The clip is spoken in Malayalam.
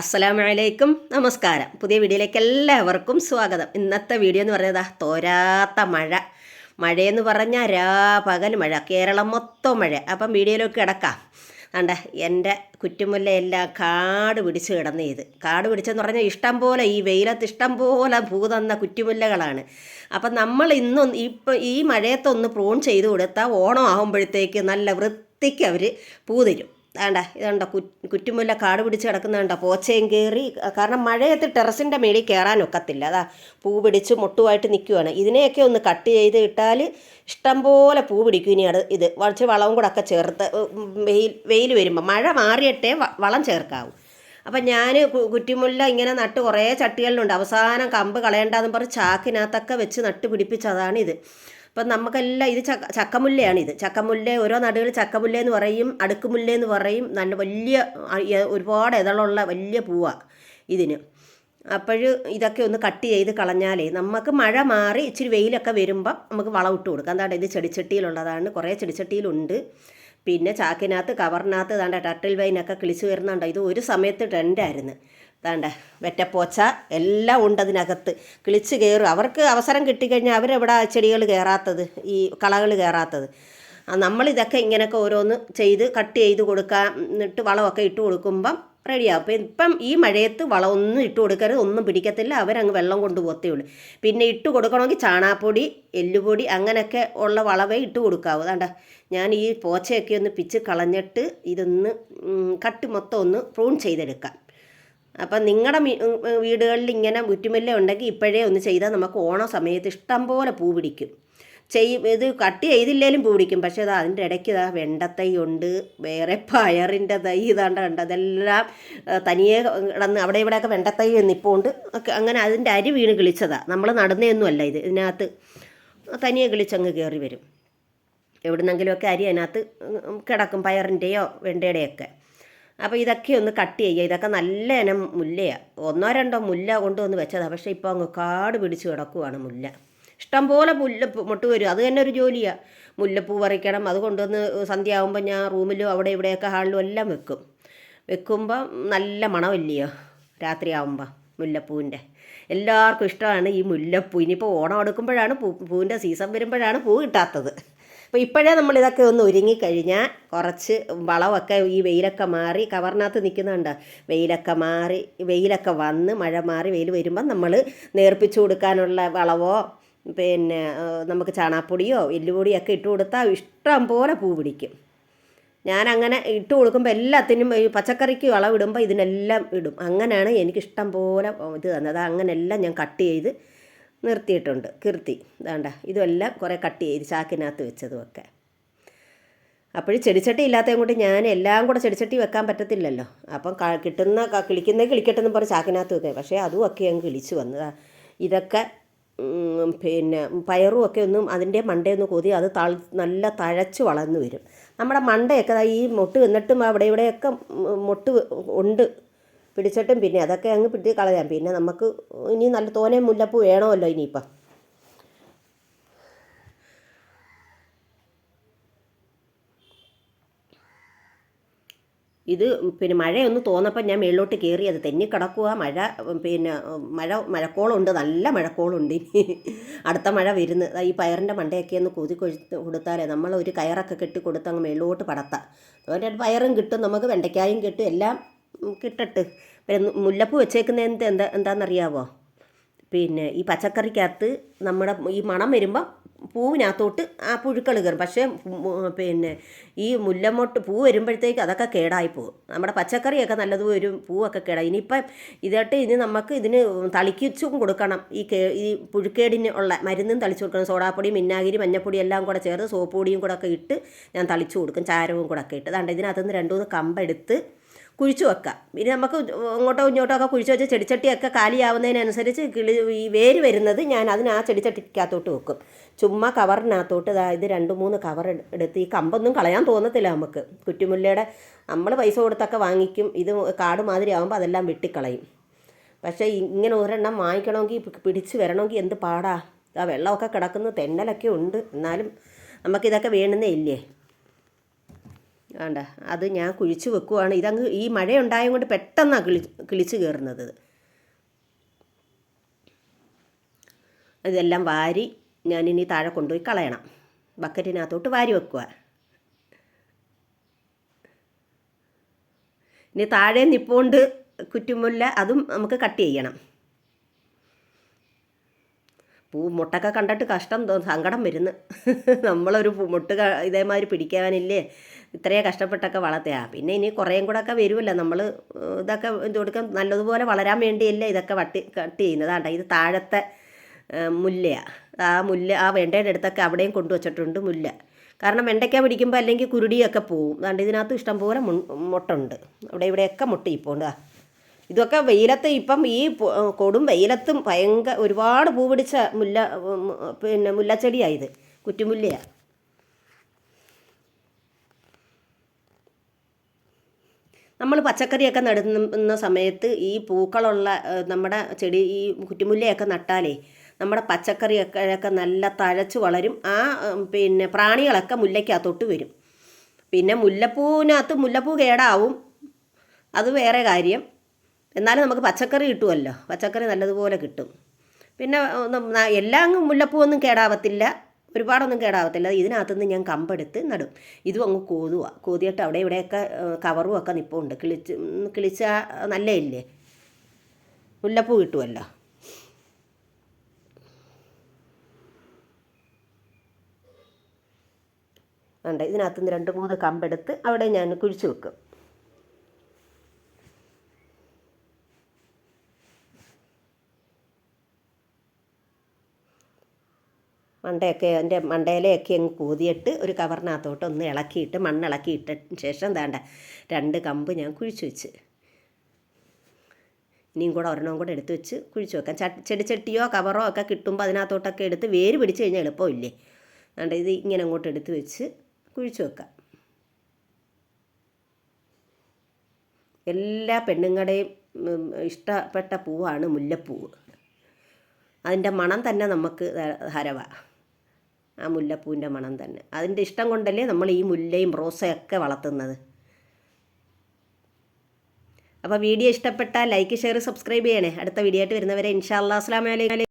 അസ്സലാമു അലൈക്കും നമസ്കാരം. പുതിയ വീഡിയോയിലേക്ക് എല്ലാവർക്കും സ്വാഗതം. ഇന്നത്തെ വീഡിയോ എന്ന് പറയുന്നത് തോരാത്ത മഴ. മഴയെന്ന് പറഞ്ഞാൽ രാ പകൽ മഴ. കേരളം മൊത്തം മഴ. അപ്പം വീഡിയോയിലേക്ക് കിടക്കാം. കണ്ട എന്റെ കുറ്റുമുല്ലയെല്ലാം കാട് പിടിച്ച് കിടന്ന് ഇത്. കാട് പിടിച്ചെന്ന് പറഞ്ഞാൽ ഇഷ്ടം പോലെ ഈ വെയിലത്ത് ഇഷ്ടം പോലെ ഭൂതന്ന കുറ്റുമുല്ലകളാണ്. അപ്പം നമ്മൾ ഇന്നും ഇപ്പം ഈ മഴയത്തൊന്ന് പ്രൂൺ ചെയ്ത് കൊടുത്താൽ ഓണം ആകുമ്പോഴത്തേക്ക് നല്ല വൃത്തിക്ക് അവർ പൂ തരും. വേണ്ട ഇതുണ്ടോ കു കുറ്റുമുല്ല കാട് പിടിച്ച് കിടക്കുന്നുണ്ടോ പോച്ചയും കയറി കാരണം മഴയത്ത് ടെറസിന്റെ മേളിൽ കയറാൻ ഒക്കത്തില്ല. അതാ പൂ പിടിച്ച് മുട്ടുമായിട്ട് നിൽക്കുവാണ് ഇതിനെയൊക്കെ ഒന്ന് കട്ട് ചെയ്ത് ഇട്ടാൽ ഇഷ്ടംപോലെ പൂ പിടിക്കും ഇനി അത് ഇത്. കുറച്ച് വളവും കൂടെ ഒക്കെ ചേർത്ത് വെയിൽ വെയിൽ വരുമ്പോൾ മഴ മാറിയിട്ടേ വളം ചേർക്കാവും. അപ്പം ഞാൻ കുറ്റിമുല്ല ഇങ്ങനെ നട്ട് കുറേ ചട്ടികളിലുണ്ട്. അവസാനം കമ്പ് കളയേണ്ടതെന്ന് പറഞ്ഞ് ചാക്കിനകത്തൊക്കെ വെച്ച് നട്ട് പിടിപ്പിച്ചതാണ് ഇത് അപ്പം നമുക്കെല്ലാം ഇത് ചക്ക ചക്കമുല്ലയാണ് ഇത് ചക്കമുല്ല ഓരോ നടുകൾ ചക്കമുല്ല എന്ന് പറയും അടുക്കുമുല്ല എന്ന് പറയും നല്ല വലിയ ഒരുപാട് ഇതളുള്ള വലിയ പൂവാണ് ഇതിന്. അപ്പോൾ ഇതൊക്കെ ഒന്ന് കട്ട് ചെയ്ത് കളഞ്ഞാലേ നമുക്ക് മഴ മാറി ഇച്ചിരി വെയിലൊക്കെ വരുമ്പം നമുക്ക് വളം ഇട്ട് കൊടുക്കാം. എന്താണ് ഇത് ചെടിച്ചട്ടിയിലുള്ളതാണ്. കുറേ ചെടിച്ചട്ടിയിലുണ്ട്. പിന്നെ ചാക്കിനകത്ത് കവറിനകത്ത് താണ്ട ടട്ടിൽ വൈനൊക്കെ കിളിച്ച് വരുന്നുണ്ടോ. ഇത് ഒരു സമയത്ത് ട്രെൻഡായിരുന്നു താണ്ട വെറ്റപ്പോച്ച എല്ലാം ഉണ്ട് അതിനകത്ത്. കിളിച്ച് കയറും. അവർക്ക് അവസരം കിട്ടിക്കഴിഞ്ഞാൽ അവരെവിടെ ചെടികൾ കയറാത്തത്? ഈ കളകൾ കയറാത്തത്? നമ്മളിതൊക്കെ ഇങ്ങനെയൊക്കെ ഓരോന്ന് ചെയ്ത് കട്ട് ചെയ്ത് കൊടുക്കാൻ എന്നിട്ട് വളമൊക്കെ ഇട്ട് കൊടുക്കുമ്പം റെഡിയാവും. അപ്പം ഇപ്പം ഈ മഴയത്ത് വളമൊന്നും ഇട്ട് കൊടുക്കരുത്. ഒന്നും പിടിക്കത്തില്ല. അവരങ്ങ് വെള്ളം കൊണ്ട് ഉള്ളൂ. പിന്നെ ഇട്ട് കൊടുക്കണമെങ്കിൽ ചാണാപ്പൊടി എല്ലുപൊടി അങ്ങനെയൊക്കെ ഉള്ള വളവേ ഇട്ട് കൊടുക്കാവൂ. അതാണ്ട ഞാൻ ഈ പോച്ചയൊക്കെ ഒന്ന് പിച്ച് കളഞ്ഞിട്ട് ഇതൊന്ന് കട്ട് മൊത്തം ഒന്ന് പ്രൂൺ ചെയ്തെടുക്കാം. അപ്പം നിങ്ങളുടെ വീടുകളിൽ ഇങ്ങനെ മുറ്റുമില്ല ഉണ്ടെങ്കിൽ ഇപ്പോഴേ ഒന്ന് ചെയ്താൽ നമുക്ക് ഓണ സമയത്ത് ഇഷ്ടം പോലെ പൂ പിടിക്കും. ചെയ്യും ഇത് കട്ട് ചെയ്തില്ലേലും പൂ പിടിക്കും. പക്ഷേ അത് അതിന്റെ ഇടയ്ക്ക് ഇതാ വെണ്ടത്തൈ ഉണ്ട് വേറെ പയറിന്റെ തൈ ഇതാണ്ട് കണ്ട് അതെല്ലാം തനിയെ കിടന്ന് അവിടെ ഇവിടെയൊക്കെ വെണ്ടത്തൈ ഉണ്ട് ഒക്കെ അങ്ങനെ അതിന്റെ അരി വീണ് കിളിച്ചതാണ് നമ്മൾ നടുന്നതൊന്നുമല്ല ഇത് ഇതിനകത്ത് തനിയെ കിളിച്ചങ്ങ് കയറി വരും. എവിടുന്നെങ്കിലുമൊക്കെ അരി അതിനകത്ത് കിടക്കും പയറിന്റെയോ വെണ്ടയുടെയൊക്കെ. അപ്പോൾ ഇതൊക്കെ ഒന്ന് കട്ട് ചെയ്യുക. ഇതൊക്കെ നല്ല ഇനം മുല്ലയാണ് ഒന്നോ രണ്ടോ മുല്ല കൊണ്ടുവന്ന് വെച്ചതാണ് പക്ഷേ ഇപ്പോൾ അങ്ങ് കാട് പിടിച്ച് കിടക്കുവാണ് മുല്ല. ഇഷ്ടംപോലെ മുല്ല മുട്ട് വരും. അത് തന്നെ ഒരു ജോലിയാണ് മുല്ലപ്പൂ പറിക്കണം. അത് കൊണ്ടുവന്ന് സന്ധ്യ ആകുമ്പോൾ ഞാൻ റൂമിലും അവിടെ ഇവിടെയൊക്കെ ഹാളിലും എല്ലാം വെക്കും. വെക്കുമ്പോൾ നല്ല മണമില്ലയോ രാത്രിയാവുമ്പോൾ മുല്ലപ്പൂവിന്റെ. എല്ലാവർക്കും ഇഷ്ടമാണ് ഈ മുല്ലപ്പൂ. ഇനിയിപ്പോൾ ഓണം എടുക്കുമ്പോഴാണ് പൂ പൂവിന്റെ സീസൺ വരുമ്പോഴാണ് പൂ കിട്ടാത്തത്. അപ്പോൾ ഇപ്പോഴേ നമ്മൾ ഇതൊക്കെ ഒന്ന് ഒരുങ്ങിക്കഴിഞ്ഞാൽ കുറച്ച് വളമൊക്കെ ഈ വെയിലൊക്കെ മാറി കവറിനകത്ത് നിൽക്കുന്നുണ്ട് വെയിലൊക്കെ മാറി വെയിലൊക്കെ വന്ന് മഴ മാറി വെയിൽ വരുമ്പം നമ്മൾ നേർപ്പിച്ചു കൊടുക്കാനുള്ള വളവോ പിന്നെ നമുക്ക് ചാണാപ്പൊടിയോ എല്ലുപൊടിയോ ഒക്കെ ഇട്ട് കൊടുത്താൽ ഇഷ്ടം പോലെ പൂ പിടിക്കും. ഞാൻ അങ്ങനെ ഇട്ട് കൊടുക്കുമ്പോൾ എല്ലാത്തിനും ഈ പച്ചക്കറിക്ക് വളവിടുമ്പോൾ ഇതിനെല്ലാം ഇടും. അങ്ങനെയാണ് എനിക്കിഷ്ടം പോലെ ഇത് തന്നത്. അങ്ങനെല്ലാം ഞാൻ കട്ട് ചെയ്ത് നിർത്തിയിട്ടുണ്ട് കീർത്തി. ഇതാണ്ട ഇതെല്ലാം കുറേ കട്ട് ചെയ്ത് ചാക്കിനകത്ത് വെച്ചതുമൊക്കെ. അപ്പോഴും ചെടിച്ചട്ടി ഇല്ലാത്തതും കൊണ്ട് ഞാൻ എല്ലാം കൂടെ ചെടിച്ചട്ടി വെക്കാൻ പറ്റത്തില്ലല്ലോ. അപ്പം കിട്ടുന്ന കിളിക്കുന്ന കിളിക്കുന്ന കിളിക്കട്ടെന്ന് പറഞ്ഞ് ചാക്കിനകത്ത് വെക്കുക. പക്ഷേ അതും ഒക്കെ അങ്ങ് കിളിച്ചു വന്നതാ. ഇതൊക്കെ പിന്നെ പയറും ഒക്കെ ഒന്നും അതിന്റെ മണ്ടയൊന്ന് കൊതി അത് തൾ നല്ല തഴച്ച് വളർന്നു വരും. നമ്മുടെ മണ്ടയൊക്കെ ഈ മൊട്ട് എന്നിട്ടും അവിടെ ഇവിടെയൊക്കെ മൊട്ട് ഉണ്ട്. പിടിച്ചിട്ടും പിന്നെ അതൊക്കെ അങ്ങ് പിടി കളയാം. പിന്നെ നമുക്ക് ഇനി നല്ല തോനെ മുല്ലപ്പൂ വേണമല്ലോ ഇനിയിപ്പം. ഇത് പിന്നെ മഴയൊന്ന് തോന്നപ്പോൾ ഞാൻ മേളിലോട്ട് കയറി അത് തെന്നി കിടക്കുക മഴ പിന്നെ മഴ മഴക്കോളുണ്ട്. നല്ല മഴക്കോളുണ്ട് ഇനി. അടുത്ത മഴ വരുന്നത് ഈ പയറിന്റെ മണ്ടയൊക്കെ ഒന്ന് കൊതി കൊഴുത്ത് കൊടുത്താലേ നമ്മൾ ഒരു കയറൊക്കെ കെട്ടി കൊടുത്ത് അങ്ങ് മേളിലോട്ട് പടത്താം. അതുപോലെ പയറും കിട്ടും നമുക്ക് വെണ്ടയ്ക്കായും കിട്ടും എല്ലാം കിട്ടട്ട്. പിന്നെ മുല്ലപ്പൂ വെച്ചേക്കുന്നത് എന്ത് എന്താ എന്താണെന്നറിയാവോ പിന്നെ ഈ പച്ചക്കറിക്കകത്ത് നമ്മുടെ ഈ മണം വരുമ്പോൾ പൂവിനകത്തോട്ട് ആ പുഴുക്കൾ കയറും. പക്ഷേ പിന്നെ ഈ മുല്ലമൊട്ട് പൂ വരുമ്പോഴത്തേക്ക് അതൊക്കെ കേടായി പോകും. നമ്മുടെ പച്ചക്കറിയൊക്കെ നല്ലത് വരും പൂവൊക്കെ കേടായി. ഇനിയിപ്പം ഇതായിട്ട് ഇനി നമുക്ക് ഇതിന് തളിക്കിച്ചും കൊടുക്കണം. ഈ കേ ഈ പുഴുക്കേടിന് ഉള്ള മരുന്നും തളിച്ചു കൊടുക്കണം. സോഡാപ്പൊടി മിന്നാഗിരി മഞ്ഞപ്പൊടി എല്ലാം കൂടെ ചേർത്ത് സോപ്പ് പൊടിയും കൂടെ ഒക്കെ ഇട്ട് ഞാൻ തളിച്ചു കൊടുക്കും. ചാരവും കൂടെ ഒക്കെ ഇട്ട്. അതാണ്ട് ഇതിനകത്തുനിന്ന് രണ്ട് മൂന്ന് കമ്പെടുത്ത് കുഴിച്ചു വെക്കാം. പിന്നെ നമുക്ക് അങ്ങോട്ടോ ഇങ്ങോട്ടോ ഒക്കെ കുഴിച്ചു വെച്ച് ചെടിച്ചട്ടിയൊക്കെ കാലിയാവുന്നതിനനുസരിച്ച് കിളി ഈ വേര് വരുന്നത് ഞാൻ അതിന് ആ ചെടിച്ചട്ടിക്കകത്തോട്ട് വെക്കും. ചുമ്മാ കവറിനകത്തോട്ട് ഇത് രണ്ട് മൂന്ന് കവർ എടുത്ത് ഈ കമ്പൊന്നും കളയാൻ തോന്നത്തില്ല നമുക്ക്. കുറ്റിമുല്ലയുടെ നമ്മൾ പൈസ കൊടുത്തൊക്കെ വാങ്ങിക്കും ഇത് കാട് മാതിരി ആകുമ്പോൾ അതെല്ലാം വെട്ടിക്കളയും. പക്ഷേ ഇങ്ങനെ ഒരെണ്ണം വാങ്ങിക്കണമെങ്കിൽ പിടിച്ചു വരണമെങ്കിൽ എന്ത് പാടാ? ആ വെള്ളമൊക്കെ കിടക്കുന്ന തെന്നലൊക്കെ ഉണ്ട്. എന്നാലും നമുക്കിതൊക്കെ വേണ്ടുന്നേ ഇല്ലേ? വേണ്ട അത് ഞാൻ കുഴിച്ച് വെക്കുവാണ്. ഇതങ്ങ് ഈ മഴ ഉണ്ടായത് കൊണ്ട് പെട്ടെന്നാണ് കിളി കിളിച്ച് കയറുന്നത്. ഇതെല്ലാം വാരി ഞാൻ ഇനി താഴെ കൊണ്ടുപോയി കളയണം. ബക്കറ്റിനകത്തോട്ട് വാരി വെക്കുക ഇനി താഴെ നിപ്പോണ്ട് കുറ്റുമുല്ല അതും നമുക്ക് കട്ട് ചെയ്യണം. പൂ മുട്ടൊക്കെ കണ്ടിട്ട് കഷ്ടം സങ്കടം വരുന്നു. നമ്മളൊരു പൂമുട്ട് ഇതേമാതിരി പിടിക്കാനില്ലേ? ഇത്രയും കഷ്ടപ്പെട്ടൊക്കെ വളർത്തിയാ. പിന്നെ ഇനി കുറേയും കൂടെ ഒക്കെ വരുമല്ലോ നമ്മൾ ഇതൊക്കെ ഇത് കൊടുക്കാൻ നല്ലതുപോലെ വളരാൻ വേണ്ടിയല്ലേ ഇതൊക്കെ വട്ടി കട്ട് ചെയ്യുന്നത്. ആണ്ട ഇത് താഴത്തെ മുല്ലയാണ് ആ മുല്ല ആ വെണ്ടയുടെ അടുത്തൊക്കെ അവിടെയും കൊണ്ടുവച്ചിട്ടുണ്ട് മുല്ല. കാരണം വെണ്ടയ്ക്ക പിടിക്കുമ്പോൾ അല്ലെങ്കിൽ കുരുടിയൊക്കെ പോവും. അതുകൊണ്ട് ഇതിനകത്ത് ഇഷ്ടംപോലെ മുട്ടുണ്ട്. അവിടെ ഇവിടെയൊക്കെ മുട്ട ഇപ്പോൾ ഇതൊക്കെ വെയിലത്ത് ഇപ്പം ഈ കൊടും വെയിലത്തും ഭയങ്കര ഒരുപാട് പൂ പിടിച്ച മുല്ല പിന്നെ മുല്ലച്ചെടിയായത് കുറ്റുമുല്ലയാണ് നമ്മൾ പച്ചക്കറിയൊക്കെ നടുന്ന സമയത്ത് ഈ പൂക്കളുള്ള നമ്മുടെ ചെടി ഈ കുറ്റിമുല്ലയൊക്കെ നട്ടാലേ നമ്മുടെ പച്ചക്കറിയൊക്കെ നല്ല തഴച്ച് വളരും. ആ പിന്നെ പ്രാണികളൊക്കെ മുല്ലയ്ക്കകത്തോട്ട് വരും. പിന്നെ മുല്ലപ്പൂവിനകത്ത് മുല്ലപ്പൂ കേടാവും. അത് വേറെ കാര്യം. എന്നാലും നമുക്ക് പച്ചക്കറി കിട്ടുമല്ലോ. പച്ചക്കറി നല്ലതുപോലെ കിട്ടും. പിന്നെ എല്ലാ മുല്ലപ്പൂ ഒന്നും കേടാവത്തില്ല. ഒരുപാടൊന്നും കേടാവത്തില്ല. ഇതിനകത്തുനിന്ന് ഞാൻ കമ്പെടുത്ത് നടും. ഇതും അങ്ങ് കോതുക കോതിയിട്ട് അവിടെ ഇവിടെയൊക്കെ കവറും ഒക്കെ നിപ്പുണ്ട്. കിളിച്ച് കിളിച്ചാൽ നല്ലയില്ലേ മുല്ലപ്പൂ കിട്ടുമല്ലോ. വേണ്ട ഇതിനകത്തുനിന്ന് രണ്ട് മൂന്ന് കമ്പെടുത്ത് അവിടെ ഞാൻ കുഴിച്ച് വെക്കും. മണ്ടയൊക്കെ അതിന്റെ മണ്ടയിലയൊക്കെ അങ്ങ് കൂതിയിട്ട് ഒരു കവറിനകത്തോട്ട് ഒന്ന് ഇളക്കിയിട്ട് മണ്ണ് ഇളക്കിയിട്ട ശേഷം വേണ്ട രണ്ട് കമ്പ് ഞാൻ കുഴിച്ച് വെച്ച്. ഇനിയും കൂടെ ഒരെണ്ണം കൂടെ എടുത്ത് വെച്ച് കുഴിച്ച് വെക്കാം. ചെടി ചെടിച്ചട്ടിയോ കവറോ ഒക്കെ കിട്ടുമ്പോൾ അതിനകത്തോട്ടൊക്കെ എടുത്ത് വേര് പിടിച്ച് കഴിഞ്ഞാൽ എളുപ്പമില്ലേ? വേണ്ട ഇത് ഇങ്ങനെ അങ്ങോട്ട് എടുത്ത് വെച്ച് കുഴിച്ച് വെക്കാം. എല്ലാ പെണ്ണുങ്ങളുടെയും ഇഷ്ടപ്പെട്ട പൂവാണ് മുല്ലപ്പൂവ്. അതിന്റെ മണം തന്നെ നമുക്ക് ഹരവ ആ മുല്ലപ്പൂവിന്റെ മണം തന്നെ. അതിന്റെ ഇഷ്ടം കൊണ്ടല്ലേ നമ്മൾ ഈ മുല്ലയും റോസയൊക്കെ വളർത്തുന്നത്. അപ്പോൾ വീഡിയോ ഇഷ്ടപ്പെട്ടാൽ ലൈക്ക് ഷെയർ സബ്സ്ക്രൈബ് ചെയ്യണേ. അടുത്ത വീഡിയോ ആയിട്ട് വരുന്നവരെ ഇൻഷാ അല്ലാ അസ്ലാമലൈക്കും